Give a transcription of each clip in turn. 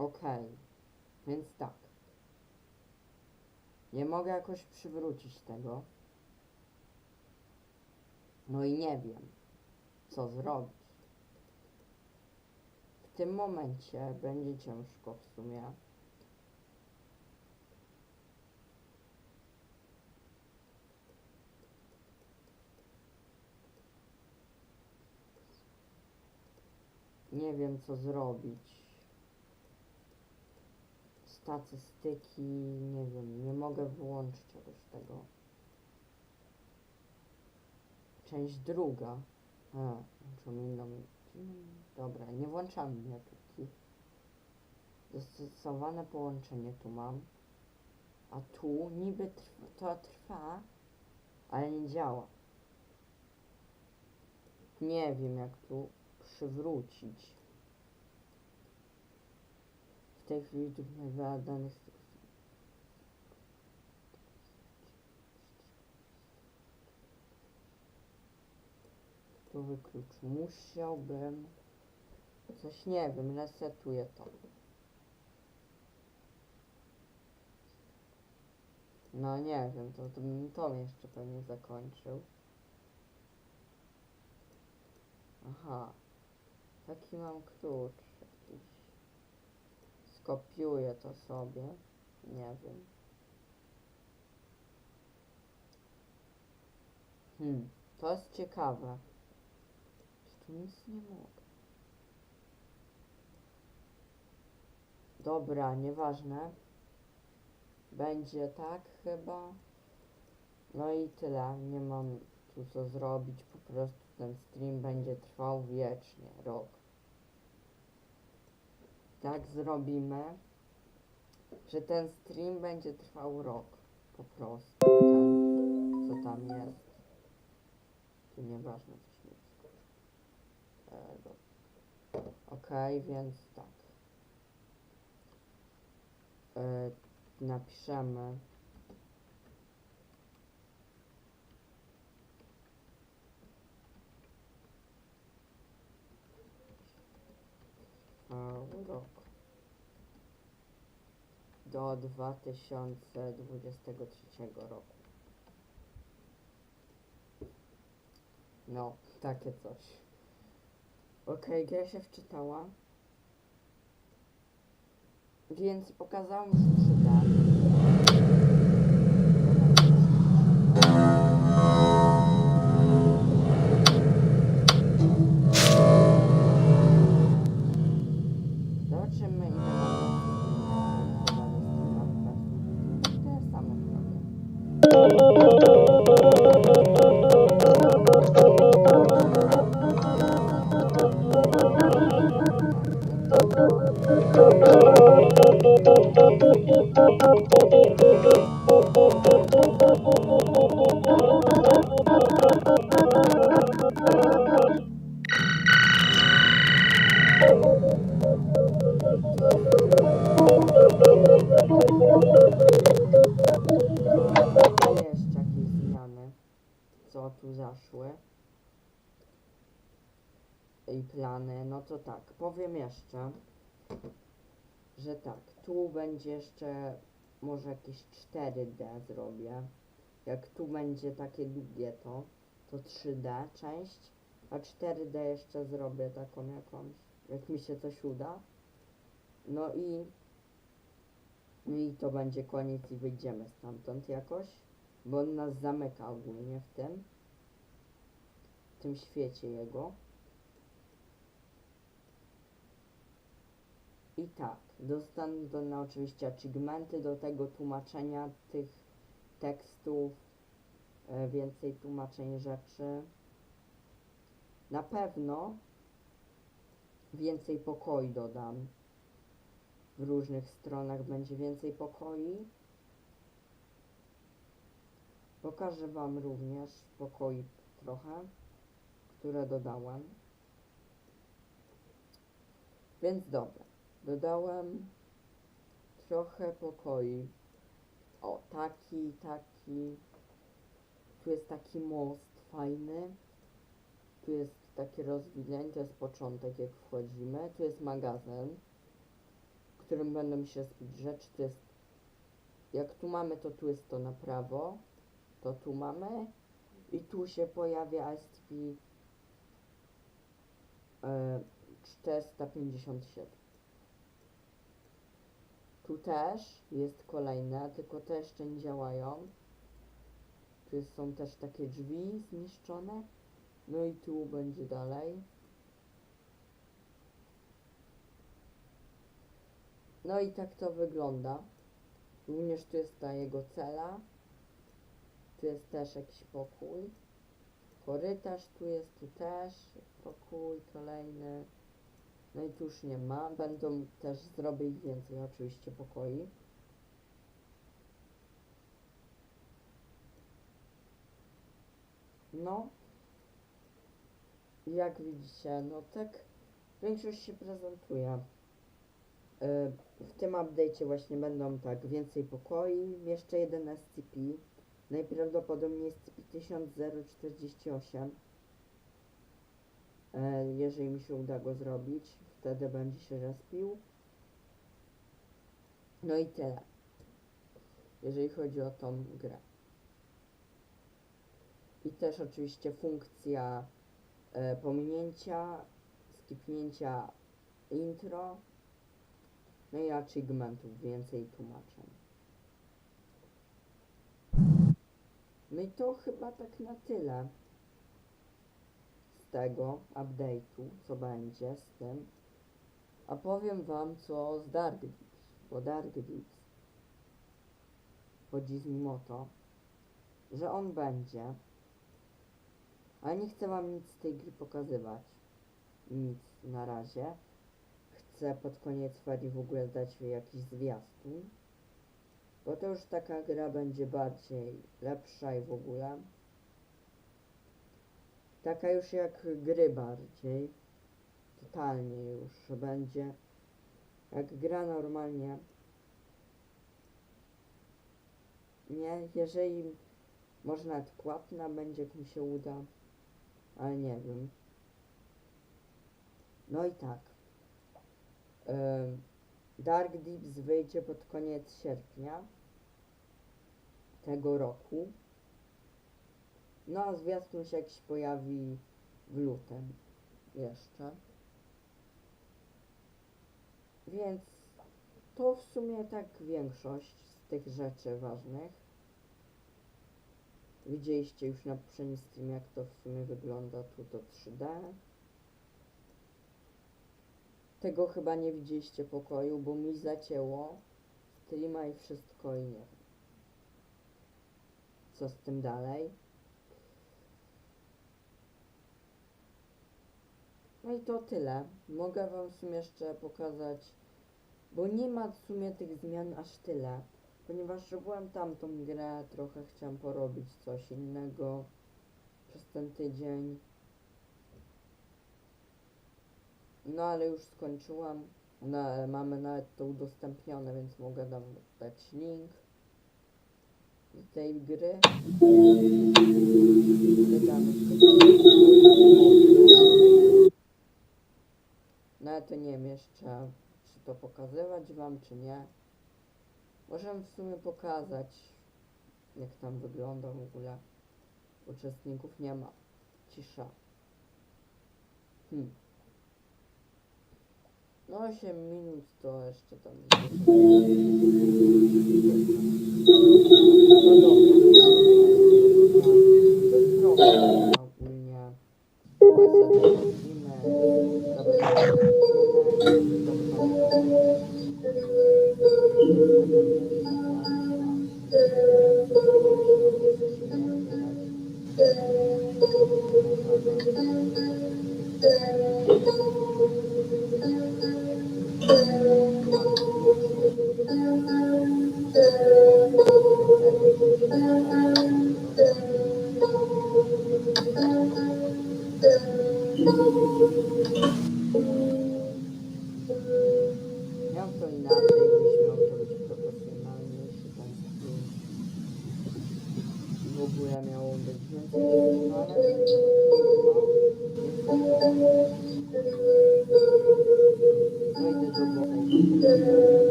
Okej, więc tak. Nie mogę jakoś przywrócić tego. No i nie wiem, co zrobić. W tym momencie będzie ciężko w sumie. Nie wiem, co zrobić. Statystyki, nie wiem, nie mogę włączyć jakoś tego. Część druga. A, włączam inną. Dobra, nie włączamy miniaturki. Dostosowane połączenie tu mam. A tu niby trwa, to trwa, ale nie działa. Nie wiem jak tu przywrócić. Tu nie wyda danych. Tu wyklucz. Musiałbym. Coś nie wiem, resetuję to. No nie wiem, to, to bym to jeszcze pewnie zakończył. Aha. Taki mam klucz. Skopiuję to sobie. Nie wiem. Hmm, to jest ciekawe. Czy tu nic nie mogę? Dobra, nieważne. Będzie tak chyba. No i tyle. Nie mam tu co zrobić. Po prostu ten stream będzie trwał wiecznie. Rok. Tak zrobimy, że ten stream będzie trwał rok. Po prostu. Ten, co tam jest. Tu nieważne coś wyskoczy. E. Okej, więc tak. E, napiszemy rok do 2023 roku. No, takie coś. Okej, gra się wczytała. Więc pokazało mi się 3D. どうぞ。Zaszły. I plany, no to tak, powiem jeszcze, że tak, tu będzie jeszcze może jakieś 4D zrobię. Jak tu będzie takie długie to, to 3D część, a 4D jeszcze zrobię taką jakąś, jak mi się coś uda. No i i to będzie koniec i wyjdziemy stamtąd jakoś, bo on nas zamyka ogólnie w tym, w tym świecie jego. I tak, dostanę oczywiście achievementy do tego tłumaczenia tych tekstów, e, więcej tłumaczeń rzeczy. Na pewno więcej pokoi dodam. W różnych stronach będzie więcej pokoi. Pokażę Wam również pokoi trochę, które dodałem. Więc dobra, dodałem trochę pokoi. O, taki, taki. Tu jest taki most fajny. Tu jest takie rozwinięcie, jest początek jak wchodzimy. Tu jest magazyn którym będą się spić rzeczy, to jest jak tu mamy, to tu jest to na prawo, to tu mamy i tu się pojawia e, 457. Tu też jest kolejne, tylko te jeszcze nie działają. Tu są też takie drzwi zniszczone. No i tu będzie dalej. No i tak to wygląda. Również tu jest ta jego cela. Tu jest też jakiś pokój. Korytarz tu jest, tu też pokój kolejny. No i tu już nie ma. Będą też, zrobię ich więcej oczywiście pokoi. No. Jak widzicie, no tak większość się prezentuje. Y, W tym update'cie właśnie będą tak więcej pokoi, jeszcze jeden SCP. Najprawdopodobniej SCP-1048. E, jeżeli mi się uda go zrobić, wtedy będzie się respił. No i tyle. Jeżeli chodzi o tą grę. I też oczywiście funkcja e, pominięcia, skipnięcia intro, no i achievementów, więcej tłumaczeń. No i to chyba tak na tyle tego update'u, co będzie z tym. A powiem wam co z Dark Deeps, bo Dark Deeps chodzi z nim to, że on będzie, ale nie chcę wam nic z tej gry pokazywać, nic na razie. Chcę pod koniec ferii w ogóle dać jakiś zwiastun, bo to już taka gra będzie bardziej lepsza i w ogóle. Taka już jak gry bardziej. Totalnie już będzie. Jak gra normalnie. Nie, jeżeli może nawet będzie, jak mi się uda. Ale nie wiem. No i tak. Dark Deeps wyjdzie pod koniec sierpnia tego roku. No a zwiastun się jakiś pojawi w lutym jeszcze. Więc to w sumie tak większość z tych rzeczy ważnych. Widzieliście już na poprzednim streamie jak to w sumie wygląda tu to 3D. Tego chyba nie widzieliście pokoju, bo mi zacięło streama i wszystko i nie wiem. Co z tym dalej? No i to tyle. Mogę wam w sumie jeszcze pokazać, bo nie ma w sumie tych zmian aż tyle. Ponieważ robiłem tamtą grę, trochę chciałem porobić coś innego przez ten tydzień. No ale już skończyłam. No, mamy nawet to udostępnione, więc mogę dać link do tej gry. Wydamy No ale to nie wiem jeszcze, czy to pokazywać wam, czy nie. Możemy w sumie pokazać, jak tam wygląda w ogóle. Uczestników nie ma. Cisza. Hmm. No 8 minut to jeszcze tam. No dobra. To Thank you.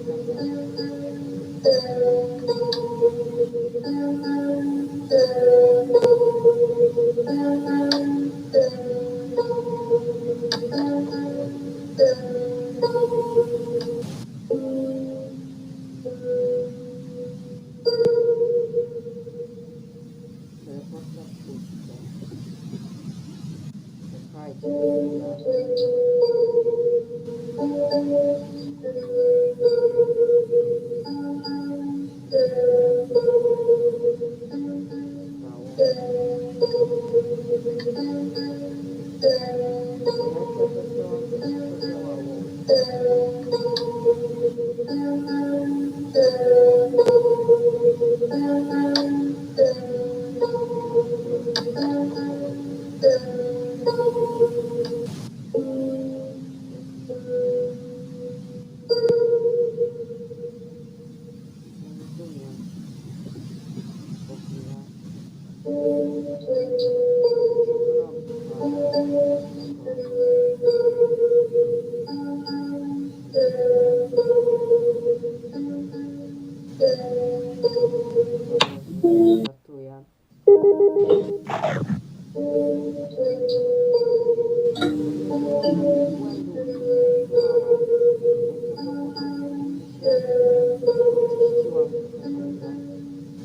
Przejście chyba pokażę. Teleporta Thank you.